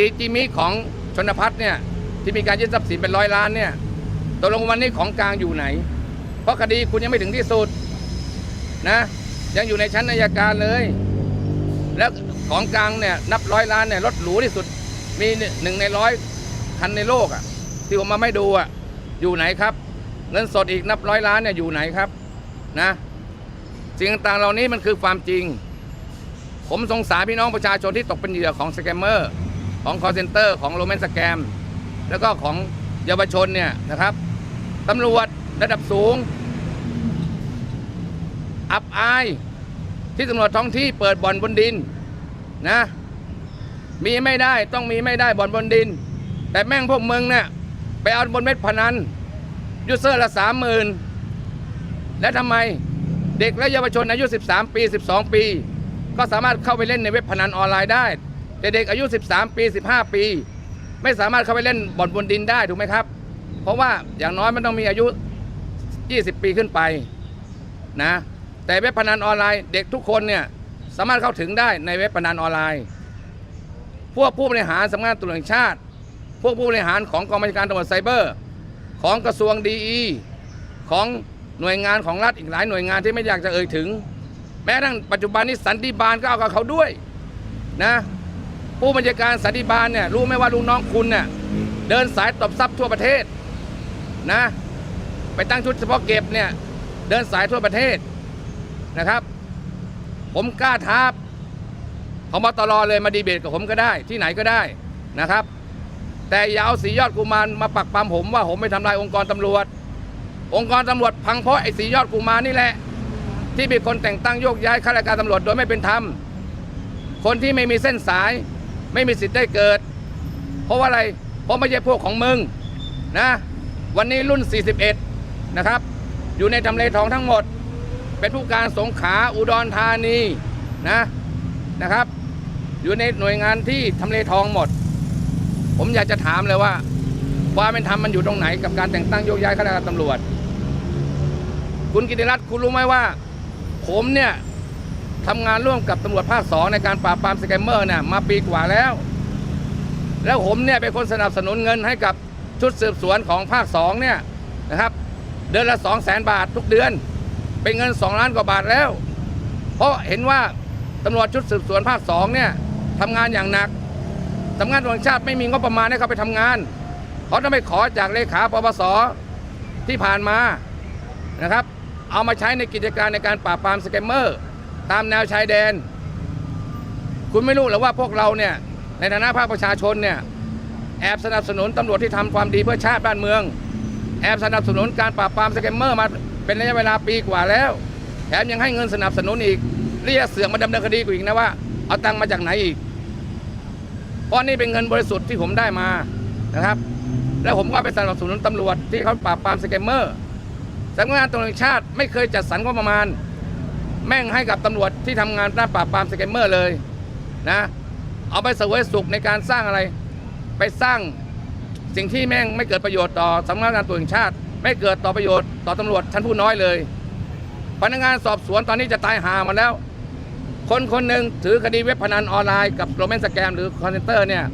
ดีจิมิของชนพัฒน์เนี่ยที่มีการยึดทรัพย์สินเป็นร้อยล้านเนี่ยตกลงวันนี้ของกลางอยู่ไหน เพราะคดีคุณยังไม่ถึงที่สุดนะยังอยู่ในชั้นอัยการเลย แล้วของกลางเนี่ยนับร้อยล้านเนี่ยรถหรูที่สุด มีหนึ่งในร้อยคันในโลกอะ่ะที่ผมมาไม่ดูอะ่ะอยู่ไหนครับ เงินสดอีกนับร้อยล้านเนี่ยอยู่ไหนครับนะสิ่งต่างๆเหล่านี้มันคือความจริง ผมสงสารพี่น้องประชาชนที่ตกเป็นเหยื่อของสแกมเมอร์ ของคอร์เซนเตอร์ของโรแมนสแกม แล้วก็ของเยาวชนเนี่ยนะครับตำรวจระดับสูง อับอาย ที่ตำรวจท้องที่เปิดบ่อนบนดินนะ มีไม่ได้ต้องมีไม่ได้บ่อนบนดิน แต่แม่งพวกมึงเนี่ยไปเอาบนเม็ดพนันยูเซอร์ละสามหมื่นและทำไมเด็กและเยาวชนอายุ 13 ปี 12 ปี ก็สามารถเข้าไปเล่นในเว็บพนันออนไลน์ได้ เด็กอายุ 13 ปี 15 ปี ไม่สามารถเข้าไปเล่นบ่อนบนดินได้ถูกไหมครับ เพราะว่าอย่างน้อยมันต้องมีอายุ 20 ปีขึ้นไปนะแต่เว็บพนันออนไลน์เด็กทุกคนเนี่ยสามารถเข้าถึงได้ในเว็บพนันออนไลน์ พวกผู้บริหารสำนักงานตำรวจแห่งชาติ พวกผู้บริหารของกองบัญชาการตำรวจไซเบอร์ ของกระทรวงดีอีของหน่วยงานของรัฐอีกหลายหน่วยงานที่ไม่อยากจะเอ่ยถึง แม้ทั่งปัจจุบันนี้สันติบาลก็เอากับเขาด้วยนะ ผู้บัญชาการสันติบาลเนี่ยรู้ไหมว่าลูกน้องคุณเนี่ยเดินสายตบทรัพย์ทั่วประเทศนะ ไปตั้งชุดเฉพาะเก็บเนี่ยเดินสายทั่วประเทศนะครับ ผมกล้าท้าพบตรเลยมาดีเบตกับผมก็ได้ที่ไหนก็ได้นะครับ แต่อย่าเอาสียอดกุมารมาปักปำผมว่าผมไปทำลายองค์กรตำรวจ องค์กรตำรวจพังเพราะไอ้สียอดกุมารนี่แหละ ที่มีคนแต่งตั้งโยกย้ายข้าราชการตำรวจโดยไม่เป็นธรรมคนที่ไม่มีเส้นสาย ไม่มีสิทธิ์ได้เกิด เพราะว่าอะไร เพราะไม่ใช่พวกของมึงนะ วันนี้รุ่น 41 นะครับ อยู่ในทำเลทองทั้งหมด เป็นผู้การสงขาอุดรธานีนะนะครับ อยู่ในหน่วยงานที่ทำเลทองหมด ผมอยากจะถามเลยว่า ความเป็นธรรมมันอยู่ตรงไหนกับการแต่งตั้งโยกย้ายข้าราชการตำรวจ คุณกิติรัตน์คุณรู้ไหมว่า ผมเนี่ย ทำงานร่วมกับตำรวจภาคสองในการปราบปรามสแกมเมอร์เนี่ยมาปีกว่าแล้ว แล้วผมเนี่ยเป็นคนสนับสนุนเงินให้กับชุดสืบสวนของภาคสองเนี่ยนะครับเดือนละสองแสนบาททุกเดือน เป็นเงินสองล้านกว่าบาทแล้ว เพราะเห็นว่าตำรวจชุดสืบสวนภาคสองเนี่ยทำงานอย่างหนักสำนักงานตำรวจแห่งชาติไม่มีงบประมาณให้เขาไปทำงานเขาต้องไปขอจากเลขาปปสที่ผ่านมานะครับ เอามาใช้ในกิจการในการปราบปรามสแกมเมอร์ ตามแนวชายแดน คุณไม่รู้หรือว่าพวกเราเนี่ยในฐานะภาคประชาชนเนี่ยแอบสนับสนุนตำรวจที่ทำความดีเพื่อชาติบ้านเมือง แอบสนับสนุนการปราบปรามสแกมเมอร์มาเป็นระยะเวลาปีกว่าแล้ว แถมยังให้เงินสนับสนุนอีกเรียกเสือกมาดำเนินคดีกูอีกนะว่าเอาตังค์มาจากไหนอีก เพราะนี่เป็นเงินบริสุทธิ์ที่ผมได้มานะครับ แล้วผมก็ไปสนับสนุนตำรวจที่เขาปราบปรามสแกมเมอร์สำนักงานตำรวจแห่งชาติไม่เคยจัดสรรงบประมาณ แม่งให้กับตำรวจที่ทำงานด้านปราบปรามสแกมเมอร์เลยนะ เอาไปเสวยสุขในการสร้างอะไร ไปสร้างสิ่งที่แม่งไม่เกิดประโยชน์ต่อสำนักงานตำรวจแห่งชาติ ไม่เกิดต่อประโยชน์ต่อตำรวจชั้นผู้น้อยเลย พนักงานสอบสวนตอนนี้จะตายหามาแล้ว คนคนหนึ่งถือคดีเว็บพนันออนไลน์กับโรแมนสแกมหรือคอนเทนเตอร์เนี่ย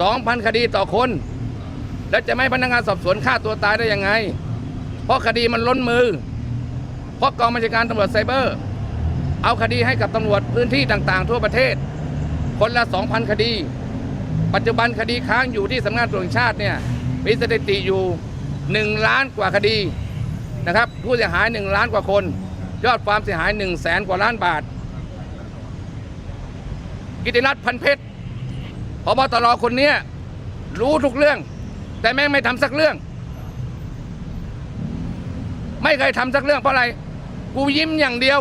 สองพันคดีต่อคน แล้วจะไม่พนักงานสอบสวนฆ่าตัวตายได้ยังไง เพราะคดีมันล้นมือ เพราะกองบัญชาการตำรวจไซเบอร์ เอาคดีให้กับตำรวจพื้นที่ต่างๆ ทั่วประเทศ คนละ 2,000 คดี ปัจจุบันคดีค้างอยู่ที่สำนักงานตำรวจชาติเนี่ยมีสถิติอยู่ 1 ล้านกว่าคดีนะครับผู้เสียหาย 1 ล้านกว่าคน ยอดความเสียหาย 1 0 0 0 0แสนกว่าล้านบาท กิติรัตน์พันเพชรพบตรคนเนี้ยรู้ทุกเรื่อง แต่แม่งไม่ทำสักเรื่อง ไม่เคยทำสักเรื่องเพราะอะไร กูยิ้มอย่างเดียว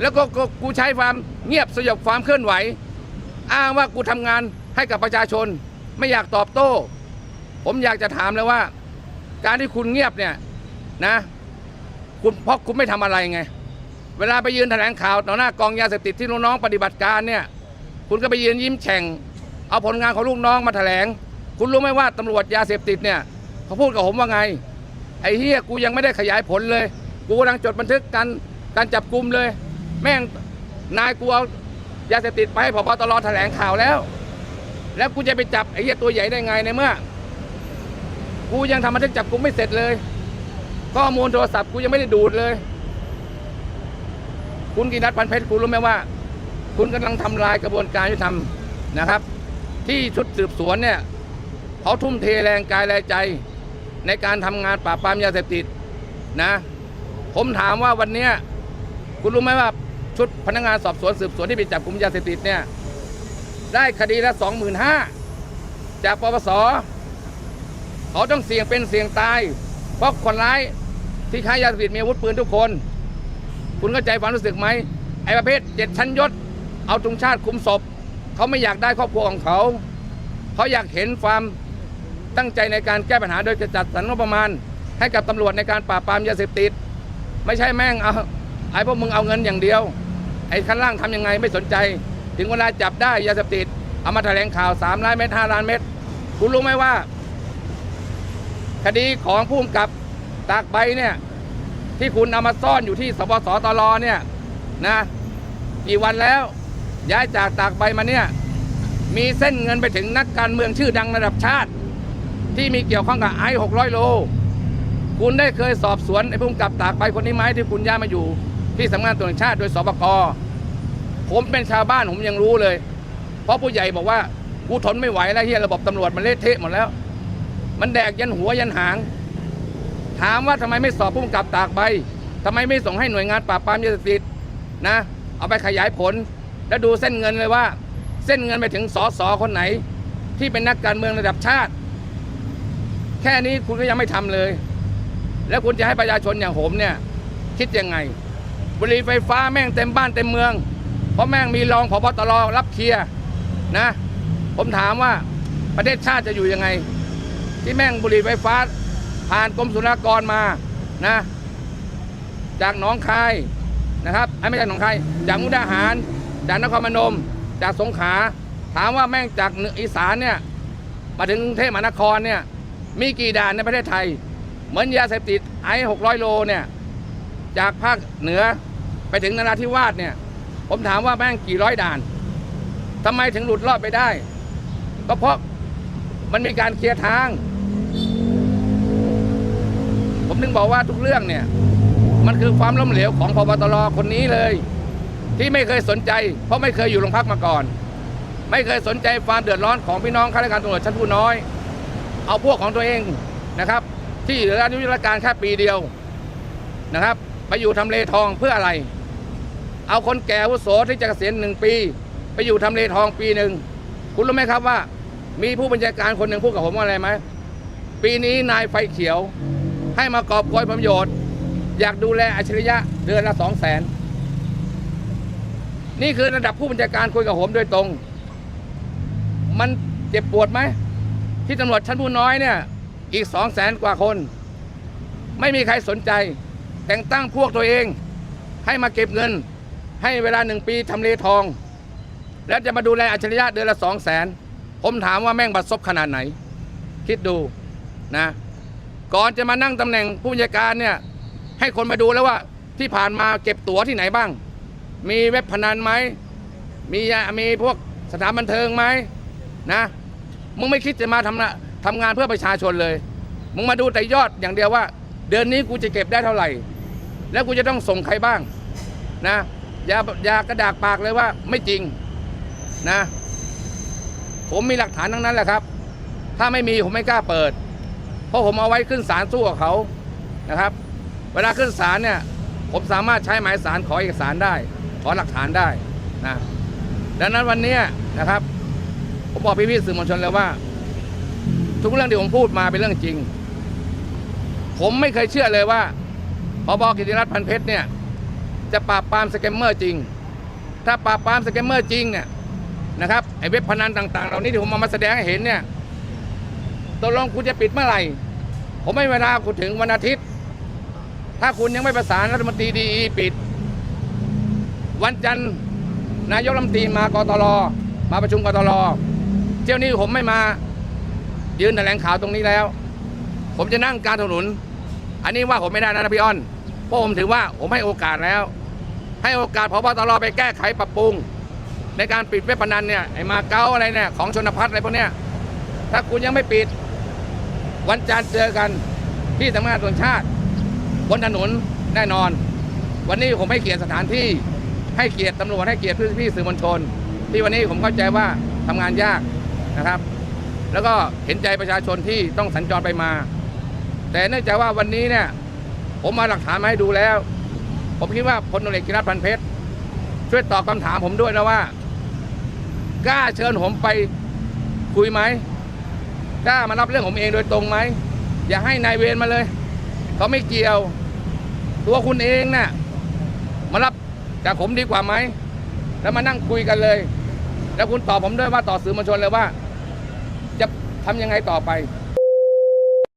แล้วก็กูใช้ความเงียบสยบความเคลื่อนไหว อ้างว่ากูทำงานให้กับประชาชน ไม่อยากตอบโต้ ผมอยากจะถามเลยว่า การที่คุณเงียบเนี่ยนะคุณเพราะคุณไม่ทำอะไรไง เวลาไปยืนแถลงข่าวต่อหน้ากองยาเสพติดที่ลูกน้องปฏิบัติการเนี่ย คุณก็ไปยืนยิ้มแฉ่ง เอาผลงานของลูกน้องมาแถลง คุณรู้ไหมว่าตำรวจยาเสพติดเนี่ยเขาพูดกับผมว่าไง ไอ้เฮียกูยังไม่ได้ขยายผลเลย กูกำลังจดบันทึกการการจับกลุ่มเลย แม่งนายกูเอายาเสพติดไปให้พบตรแถลงข่าวแล้ว แล้วกูจะไปจับไอ้เหี้ยตัวใหญ่ได้ไงในเมื่อ กูยังทำบันทึกจับกูไม่เสร็จเลย ข้อมูลโทรศัพท์กูยังไม่ได้ดูดเลย คุณกินัทพันเพชรคุณรู้ไหมว่า คุณกำลังทำลายกระบวนการยุติธรรมนะครับ ที่ชุดสืบสวนเนี่ยเขาทุ่มเทแรงกายแรงใจ ในการทำงานปราบปรามยาเสพติดนะ ผมถามว่าวันเนี้ยคุณรู้ไหมว่า ชุดพนักงานสอบสวนสืบสวนที่ไปจับกลุ่มยาเสพติดเนี่ยได้คดีละสองหมื่นห้าจากปปสเขาต้องเสี่ยงเป็นเสี่ยงตาย เพราะคนร้ายที่ค้ายาเสพติดมีอาวุธปืนทุกคน คุณเข้าใจความรู้สึกไหมไอ้ประเภทเจ็ดชั้นยศ เอาตรงชาติคุมศพ เขาไม่อยากได้ครอบครัวของเขา เขาอยากเห็นความตั้งใจในการแก้ปัญหาโดยจะจัดสรรงบประมาณ ให้กับตำรวจในการปราบปรามยาเสพติด ไม่ใช่แม่งเอา ไอ้พวกมึงเอาเงินอย่างเดียว ไอ้ขั้นล่างทำยังไงไม่สนใจ ถึงเวลาจับได้ยาเสพติดเอามาแถลงข่าว3ล้านเม็ด5ล้านเม็ดคุณรู้ไหมว่า คดีของผู้กำกับตากใบเนี่ย ที่คุณเอามาซ่อนอยู่ที่สปสตรเนี่ยนะกี่วันแล้ว ย้ายจากตากใบมาเนี่ยมีเส้นเงินไปถึงนักการเมืองชื่อดังระดับชาติ ที่มีเกี่ยวข้องกับไอ้หกร้อยโล คุณได้เคยสอบสวนไอ้ผู้กำกับตากใบคนนี้ไหมที่คุณย้ายมาอยู่ ที่สำนักงานตำรวจแห่งชาติโดยสปกผมเป็นชาวบ้านผมยังรู้เลย เพราะผู้ใหญ่บอกว่ากูทนไม่ไหวแล้วเฮียระบบตำรวจมันเละเทะหมดแล้ว มันแดกยันหัวยันหาง ถามว่าทำไมไม่สอบผู้กำกับตากใบทำไมไม่ส่งให้หน่วยงานปราบปรามยาเสพติดนะ เอาไปขยายผล แล้วดูเส้นเงินเลยว่า เส้นเงินไปถึงสสคนไหน ที่เป็นนักการเมืองระดับชาติ แค่นี้คุณก็ยังไม่ทำเลย แล้วคุณจะให้ประชาชนอย่างผมเนี่ย คิดยังไง บุหรี่ไฟฟ้าแม่งเต็มบ้านเต็มเมือง เพราะแม่งมีรองผบตรรับเคลียร์นะ ผมถามว่าประเทศชาติจะอยู่ยังไง ที่แม่งบุหรี่ไฟฟ้า ผ่านกรมศุลกรมานะ จากหนองคายนะครับไอ้ไม่ใช่หนองคายจากมุกดาหาร จากนครพนม จากสงขลาถามว่าแม่งจากเหนืออีสานเนี่ยมาถึงกรุงเทพมหานครเนี่ยมีกี่ด่านในประเทศไทย เหมือนยาเสพติดไอ้หกร้อยโลเนี่ย จากภาคเหนือ ไปถึงนราธิวาสเนี่ย ผมถามว่าแม่งกี่ร้อยด่านทำไมถึงหลุดรอดไปได้ ก็เพราะมันมีการเคลียร์ทาง ผมถึงบอกว่าทุกเรื่องเนี่ย มันคือความล้มเหลวของพบตรคนนี้เลย ที่ไม่เคยสนใจ เพราะไม่เคยอยู่โรงพักมาก่อน ไม่เคยสนใจความเดือดร้อนของพี่น้องข้าราชการตำรวจชั้นผู้น้อย เอาพวกของตัวเองนะครับ ที่เหลืออายุราชการแค่ปีเดียวนะครับไปอยู่ทำเลทองเพื่ออะไร เอาคนแก่วุโสที่จะเกษียณหนึ่งปี ไปอยู่ทำเลทองปีหนึ่งคุณรู้ไหมครับว่า มีผู้บัญชาการคนหนึ่งพูดกับผมว่าอะไรไหมปีนี้นายไฟเขียว ให้มากอบโกยประโยชน์ อยากดูแลอัจฉริยะเดือนละสองแสนนี่คือระดับผู้บัญชาการคุยกับผมโดยตรง มันเจ็บปวดไหม ที่ตำรวจชั้นผู้น้อยเนี่ย อีกสองแสนกว่าคน ไม่มีใครสนใจ แต่งตั้งพวกตัวเอง ให้มาเก็บเงิน ให้เวลาหนึ่งปีทำเลทอง แล้วจะมาดูแลอัจฉริยะเดือนละสองแสนผมถามว่าแม่งบัดซบขนาดไหน คิดดูนะ ก่อนจะมานั่งตำแหน่งผู้บัญชาการเนี่ย ให้คนมาดูแล้วว่าที่ผ่านมาเก็บตั๋วที่ไหนบ้าง มีเว็บพนันไหม มีมีพวกสถานบันเทิงไหมนะมึงไม่คิดจะมาทำนะทำงานเพื่อประชาชนเลย มึงมาดูแต่ยอดอย่างเดียวว่า เดือนนี้กูจะเก็บได้เท่าไหร่ แล้วกูจะต้องส่งใครบ้างนะ อย่าอย่ากระดากปากเลยว่าไม่จริงนะ ผมมีหลักฐานทั้งนั้นแหละครับ ถ้าไม่มีผมไม่กล้าเปิด เพราะผมเอาไว้ขึ้นศาลสู้กับเขานะครับ เวลาขึ้นศาลเนี่ย ผมสามารถใช้หมายสารขอเอกสารได้ ขอหลักฐานได้นะดังนั้นวันนี้นะครับ ผมบอกพี่ๆสื่อมวลชนเลยว่า ทุกเรื่องที่ผมพูดมาเป็นเรื่องจริง ผมไม่เคยเชื่อเลยว่าพบกิติรัตน์พันเพชรเนี่ย จะปราบปรามสแกมเมอร์จริง ถ้าปราบปรามสแกมเมอร์จริงเนี่ยนะครับไอ้เว็บพนันต่าง ๆ เหล่านี้ที่ผมเอามาแสดงให้เห็นเนี่ยตกลงคุณจะปิดเมื่อไหร่ ผมไม่เวลาคุณถึงวันอาทิตย์ ถ้าคุณยังไม่ประสานรัฐมนตรีดีปิด วันจันทร์นายกรัฐมนตรีมากตลมาประชุมกตลเที่ยวนี้ผมไม่มายืนแถลงข่าวตรงนี้แล้ว ผมจะนั่งการถนน อันนี้ว่าผมไม่ได้นะพี่อ้อนเพราะผมถือว่าผมให้โอกาสแล้ว ให้โอกาสพบตรไปแก้ไขปรับปรุง ในการปิดเว็บพนันเนี่ยไอ้มาเก๊าอะไรเนี่ยของชนพัฒน์อะไรพวกเนี้ยถ้าคุณยังไม่ปิด วันจันทร์เจอกันที่สำนักงานส่งชาติบนถนนแน่นอน วันนี้ผมให้เกียรติสถานที่ ให้เกียรติตำรวจให้เกียรติพี่สื่อมวลชน ที่วันนี้ผมเข้าใจว่าทำงานยากนะครับ แล้วก็เห็นใจประชาชนที่ต้องสัญจรไปมา แต่เนื่องจากว่าวันนี้เนี่ยผมมาหลักฐานมาให้ดูแล้ว ผมคิดว่าพลตำรวจเอกกิรัตพันเพชรช่วยตอบคำถามผมด้วยนะว่า กล้าเชิญผมไปคุยไหมกล้ามารับเรื่องผมเองโดยตรงไหม อย่าให้นายเวรมาเลย เขาไม่เกี่ยว ตัวคุณเองน่ะมารับจากผมดีกว่าไหม แล้วมานั่งคุยกันเลย แล้วคุณตอบผมด้วยว่าต่อสื่อมวลชนเลยว่า จะทำยังไงต่อไป